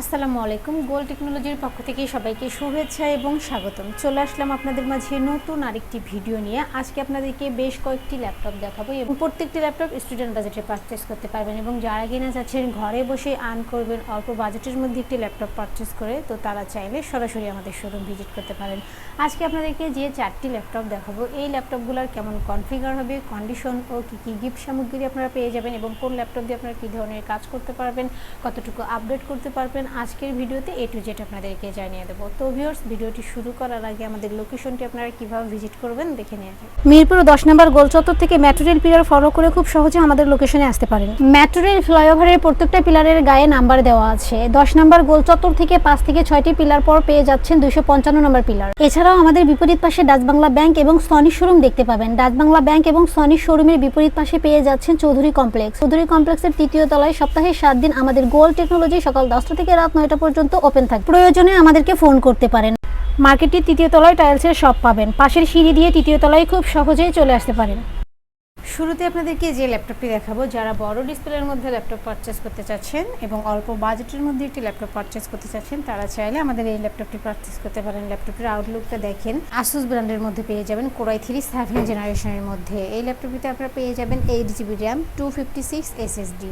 আসসালামু আলাইকুম। গোল টেকনোলজির পক্ষ থেকে সবাইকে শুভেচ্ছা এবং স্বাগতম। চলে আসলাম আপনাদের মাঝে নতুন আরেকটি ভিডিও নিয়ে। আজকে আপনাদেরকে বেশ কয়েকটি ল্যাপটপ দেখাবো এবং প্রত্যেকটি ল্যাপটপ স্টুডেন্ট বাজেটে পারচেস করতে পারবেন এবং যারা কিনা যাচ্ছেন ঘরে বসে আর্ন করবেন, অল্প বাজেটের মধ্যে একটি ল্যাপটপ পারচেস করে, তো তারা চাইলে সরাসরি আমাদের শোরুম ভিজিট করতে পারেন। আজকে আপনাদেরকে যে চারটি ল্যাপটপ দেখাবো, এই ল্যাপটপগুলোর কেমন কনফিগার হবে কন্ডিশন ও কী কী গিফট সামগ্রী আপনারা পেয়ে যাবেন এবং কোন ল্যাপটপ দিয়ে আপনারা কী ধরনের কাজ করতে পারবেন, কতটুকু আপডেট করতে পারবেন আজকের ভিডিওতে এ টু জেড আপনাদেরকে জানিয়ে দেবো। তো ভিউয়ার্স ভিডিওটি শুরু করার আগে আমাদের লোকেশনটি আপনারা কীভাবে ভিজিট করবেন দেখে নিয়ে যাবেন মিরপুর দশ নম্বর গোল চত্বর থেকে মেট্রো রেল পিলার ফলো করে খুব সহজে আমাদের লোকেশনে আসতে পারেন। মেট্রো রেল ফ্লাইওভারের প্রত্যেকটা পিলারের গায়ে নাম্বার দেওয়া আছে। দশ নম্বর গোল চত্বর থেকে পাঁচ থেকে ছয়টি পিলার পর পেয়ে যাচ্ছেন দুইশো পঞ্চান্ন নম্বর পিলার এছাড়াও আমাদের বিপরীত পাশে ডাচ বাংলা ব্যাংক এবং সনি শোরুম দেখতে পাবেন। ডাচ বাংলা ব্যাংক এবং সনি শোরুমের বিপরীত পাশে পেয়ে যাচ্ছেন চৌধুরী কমপ্লেক্স। চৌধুরী কমপ্লেক্সের তৃতীয় তলায় সপ্তাহে সাত দিন আমাদের গোল টেকনোলজি সকাল দশটা থেকে রাত নয়টা পর্যন্ত ওপেন থাকবে। প্রয়োজনে আমাদেরকে ফোন করতে পারেন। মার্কেটটির তৃতীয় তলায় টাইলসের শপ পাবেন। পাশের সিঁড়ি দিয়ে তৃতীয় তলায় খুব সহজেই চলে আসতে পারেন। শুরুতে আপনাদেরকে যে ল্যাপটপটি দেখাবো, যারা বড় ডিসপ্লের মধ্যে ল্যাপটপ পারচেস করতে চাচ্ছেন এবং অল্প বাজেটের মধ্যে একটি ল্যাপটপ পারচেস করতে চাচ্ছেন, তারা চাইলে আমাদের এই ল্যাপটপটি পারচেস করতে পারেন। ল্যাপটপটির আউটলুকটা দেখেন আসুস ব্র্যান্ডের মধ্যে পেয়ে যাবেন কোরাই থ্রি সেভেন জেনারেশনের মধ্যে। এই ল্যাপটপটিতে আপনারা পেয়ে যাবেন eight GB RAM two fifty six SSD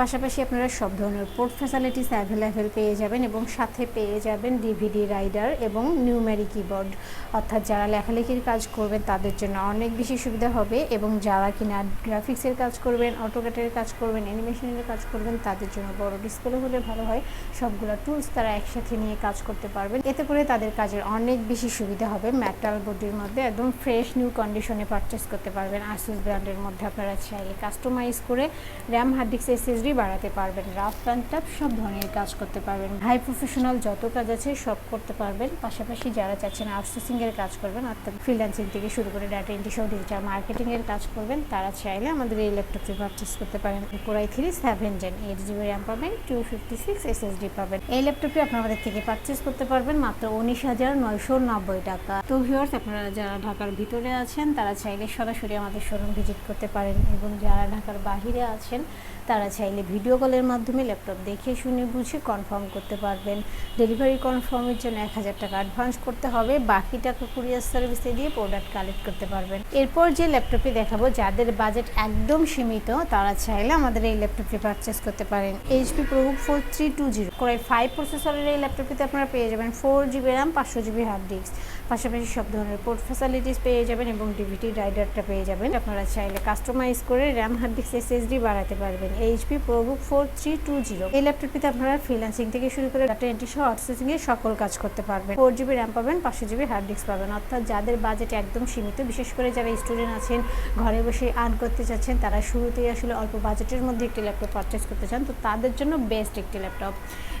পাশাপাশি আপনারা সব ধরনের পোর্ট ফ্যাসিলিটিস অ্যাভেলেবেল পেয়ে যাবেন এবং সাথে পেয়ে যাবেন ডিভিডি রাইডার এবং নিউমেরি কিবোর্ড অর্থাৎ যারা লেখালেখির কাজ করবেন, তাদের জন্য অনেক বেশি সুবিধা হবে এবং যারা কিনা গ্রাফিক্সের কাজ করবেন অটোকেটের কাজ করবেন অ্যানিমেশনের কাজ করবেন, তাদের জন্য বড় ডিসপ্লে হলে ভালো হয়। সবগুলো টুলস তারা একসাথে নিয়ে কাজ করতে পারবেন। এতে করে তাদের কাজের অনেক বেশি সুবিধা হবে। ম্যাটাল বডির মধ্যে একদম ফ্রেশ নিউ কন্ডিশনে পারচেস করতে পারবেন। আসুস ব্র্যান্ডের মধ্যে আপনারা চাইলে কাস্টমাইজ করে র্যাম হার্ড ডিস্ক এসএসডি বাড়াতে পারবেন। রাফ অ্যান্ড টাফ সব ধরনের কাজ করতে পারবেন। হাই প্রফেশনাল যত কাজ আছে সব করতে পারবেন। পাশাপাশি যারা চাচ্ছেন আউটসোর্সিং এর কাজ করবেন, অর্থাৎ ফ্রিল্যান্সিং থেকে শুরু করে ডাটা এন্ট্রি সহ ডিজিটাল মার্কেটিং এর কাজ করবেন তারা চাইলে আমাদের এই ল্যাপটপটি পারচেস করতে পারেন। Core i three seven gen eight GB RAM পাবেন টু ফিফটি সিক্স এসএসডি পাবেন। এই ল্যাপটপটি আপনারা থেকে পারচেস করতে পারবেন মাত্র উনিশ হাজার নয়শো নব্বই টাকা। তো ভিউয়ার্স আপনারা যারা ঢাকার ভিতরে আছেন, তারা চাইলে সরাসরি আমাদের শোরুম ভিজিট করতে পারেন এবং যারা ঢাকার বাহিরে আছেন, তারা চাইলে ভিডিও কলের মাধ্যমে ল্যাপটপ দেখে শুনে বুঝে কনফার্ম করতে পারবেন। ডেলিভারি কনফার্মের জন্য এক হাজার টাকা অ্যাডভান্স করতে হবে। বাকি টাকা কুরিয়ার সার্ভিসে দিয়ে প্রোডাক্ট কালেক্ট করতে পারবেন। এরপর যে ল্যাপটপটি দেখাবো, যাদের বাজেট একদম সীমিত, তারা চাইলে আমাদের এই ল্যাপটপটি পারচেস করতে পারেন। HP ProBook four three two zero core i five প্রসেসরের এই ল্যাপটপটিতে আপনারা পেয়ে যাবেন ফোর জিবি র্যাম পাঁচশো জিবি হার্ড ডিস্ক পাশাপাশি সব ধরনের পোর্ট ফ্যাসিলিটিস পেয়ে যাবেন এবং ডিভিটি রাইডারটা পেয়ে যাবেন। আপনারা চাইলে কাস্টমাইজ করে র্যাম হার্ড ডিস্ক এসএসডি বাড়াতে পারবেন। HP ProBook four three two zero এই ল্যাপটপটিতে আপনারা ফ্রিল্যান্সিং থেকে শুরু করে ডাটা এন্ট্রি সহ আউটসোর্সিং এর সকল কাজ করতে পারবেন। ফোর জিবি র্যাম পাবেন, পাঁচশো জিবি হার্ড ডিস্ক পাবেন। অর্থাৎ যাদের বাজেট একদম সীমিত, বিশেষ করে যারা স্টুডেন্ট আছেন, ঘরে বসে আর্ন করতে চাচ্ছেন, তারা শুরুতেই আসলে অল্প বাজেটের মধ্যে একটি ল্যাপটপ পারচেস করতে চান, তো তাদের জন্য বেস্ট একটি ল্যাপটপ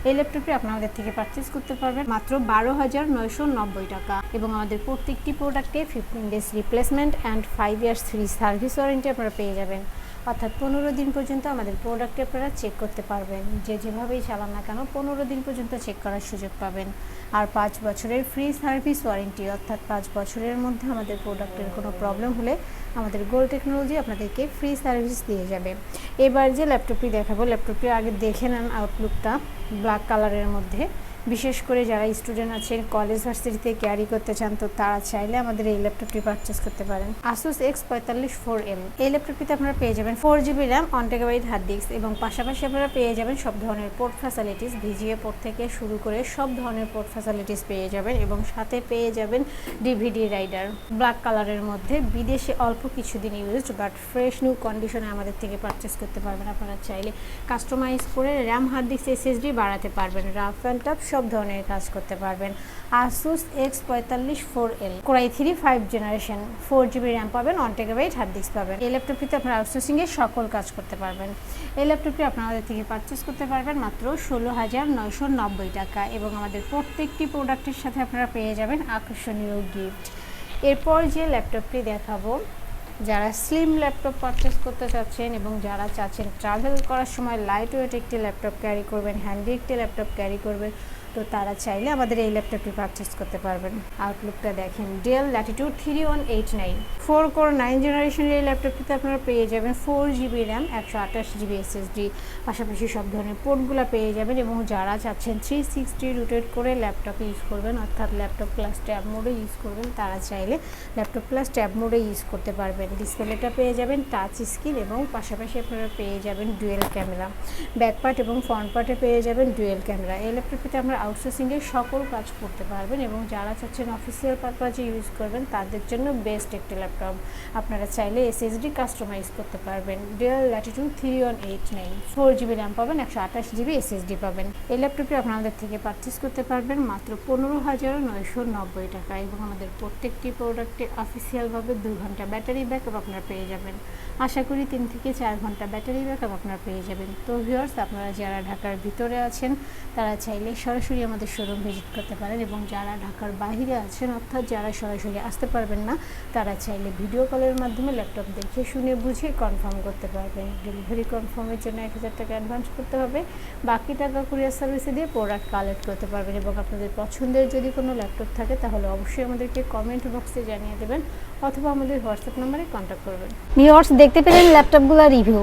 এই ল্যাপটপটি আপনাদের থেকে পারচেস করতে পারবেন মাত্র বারো হাজার নয়শো নব্বই টাকা এবং আমাদের প্রত্যেকটি প্রোডাক্টে fifteen days replacement and five years free service warranty আপনারা পেয়ে যাবেন। অর্থাৎ পনেরো দিন পর্যন্ত আমাদের প্রোডাক্টে আপনারা চেক করতে পারবেন। যে যেভাবেই চালান না কেন পনেরো দিন পর্যন্ত চেক করার সুযোগ পাবেন। আর পাঁচ বছরের ফ্রি সার্ভিস ওয়ারেন্টি অর্থাৎ পাঁচ বছরের মধ্যে আমাদের প্রোডাক্টের কোনো প্রবলেম হলে আমাদের গোল টেকনোলজি আপনাদেরকে ফ্রি সার্ভিস দিয়ে যাবে। এবার যে ল্যাপটপটি দেখাবো ল্যাপটপটি আগে দেখে নেন আউটলুকটা ব্ল্যাক কালারের মধ্যে। বিশেষ করে যারা স্টুডেন্ট আছেন, কলেজ ভার্সিটিতে ক্যারি করতে চান, তো তারা চাইলে আমাদের এই ল্যাপটপটি পারচেস করতে পারেন। আসুস এক্স পঁয়তাল্লিশ ফোর এম এই ল্যাপটপটিতে আপনারা পেয়ে যাবেন four GB RAM on hard disk এবং পাশাপাশি আপনারা পেয়ে যাবেন সব ধরনের পোর্ট ফ্যাসিলিটিস ভিজিএ পোর্ট থেকে শুরু করে সব ধরনের পোর্ট ফ্যাসিলিটিস পেয়ে যাবেন এবং সাথে পেয়ে যাবেন ডিভিডি রাইডার ব্ল্যাক কালারের মধ্যে বিদেশে অল্প কিছুদিন ইউজড বাট ফ্রেশ নিউ কন্ডিশনে আমাদের থেকে পারচেস করতে পারবেন। আপনারা চাইলে কাস্টমাইজ করে র্যাম হার্ড ডিস্ক এসএসডি বাড়াতে পারবেন। রাফ অ্যান্ড টাফ সব ধরনের কাজ করতে পারবেন। আসুস এক্স পঁয়তাল্লিশ four L core i three five generation four GB RAM পাবেন ওয়ান টেগাবাইট হার্ড ডিস্ক পাবেন। এই ল্যাপটপটিতে আপনারা আউটসোর্সিংয়ের সকল কাজ করতে পারবেন। এই ল্যাপটপটি আপনাদের থেকে পারচেস করতে পারবেন মাত্র ষোলো হাজার নয়শো নব্বই টাকা এবং আমাদের প্রত্যেকটি প্রোডাক্টের সাথে আপনারা পেয়ে যাবেন আকর্ষণীয় গিফট এরপর যে ল্যাপটপটি দেখাবো, যারা স্লিম ল্যাপটপ পারচেস করতে চাচ্ছেন এবং যারা চাচ্ছেন ট্রাভেল করার সময় লাইট ওয়েট একটি ল্যাপটপ ক্যারি করবেন হ্যান্ডি একটি ল্যাপটপ ক্যারি করবেন তো তারা চাইলে আমাদের এই ল্যাপটপটি পারচেস করতে পারবেন। আউটলুকটা দেখেন Dell Latitude three one eight nine four core nine জেনারেশনের এই ল্যাপটপটিতে আপনারা পেয়ে যাবেন ফোর জিবি র্যাম একশো আঠাশ জিবি এসএসডি পাশাপাশি সব ধরনের পোর্টগুলো পেয়ে যাবেন এবং যারা চাচ্ছেন থ্রি সিক্সটি রুটেড করে ল্যাপটপ ইউজ করবেন, অর্থাৎ ল্যাপটপ প্লাস ট্যাব মোডে ইউজ করবেন, তারা চাইলে ল্যাপটপ প্লাস ট্যাব মোডে ইউজ করতে পারবেন। ডিসপ্লেটা পেয়ে যাবেন টাচ স্ক্রিন এবং পাশাপাশি আপনারা পেয়ে যাবেন ডুয়েল ক্যামেরা ব্যাক পার্ট এবং ফ্রন্ট পার্টে পেয়ে যাবেন ডুয়েল ক্যামেরা এই ল্যাপটপটিতে আমরা আউটসোর্সিংয়ের সকল কাজ করতে পারবেন এবং যারা চাচ্ছেন অফিসিয়াল পারপাজে ইউজ করবেন, তাদের জন্য বেস্ট একটি ল্যাপটপ আপনারা চাইলে এসএসডি কাস্টমাইজ করতে পারবেন। Dual Latitude three one eight nine four GB RAM পাবেন, একশো আঠাশ জিবি এসএসডি পাবেন। এই ল্যাপটপটি আপনাদের থেকে পারচেস করতে পারবেন মাত্র পনেরো হাজার নয়শো নব্বই টাকা এবং আমাদের প্রত্যেকটি প্রোডাক্টে অফিসিয়ালভাবে দু ঘণ্টা ব্যাটারি ব্যাকআপ আপনারা পেয়ে যাবেন। আশা করি তিন থেকে চার ঘণ্টা ব্যাটারি ব্যাকআপ আপনারা পেয়ে যাবেন। তো ভিউয়ার্স আপনারা যারা ঢাকার ভিতরে আছেন, তারা চাইলে সরাসরি আমাদের শোরুম ভিজিট করতে পারেন এবং যারা ঢাকার বাইরে আছেন, অর্থাৎ যারা সরাসরি আসতে পারবেন না, তারা চাইলে ভিডিও কলের মাধ্যমে ল্যাপটপ দেখে শুনে বুঝে কনফার্ম করতে পারবেন। ডেলিভারি কনফার্মের জন্য এক হাজার টাকা অ্যাডভান্স করতে হবে। বাকি টাকা কুরিয়ার সার্ভিসে দিয়ে প্রোডাক্ট কালেক্ট করতে পারবেন এবং আপনাদের পছন্দের যদি কোনো ল্যাপটপ থাকে, তাহলে অবশ্যই আমাদেরকে কমেন্ট বক্সে জানিয়ে দেবেন অথবা আমাদের হোয়াটসঅ্যাপ নাম্বারে কন্ট্যাক্ট করবেন। ভিওর্স দেখতে পেলেন ল্যাপটপগুলো review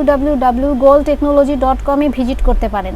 W W Goal technology dot কমে ভিজিট করতে পারেন।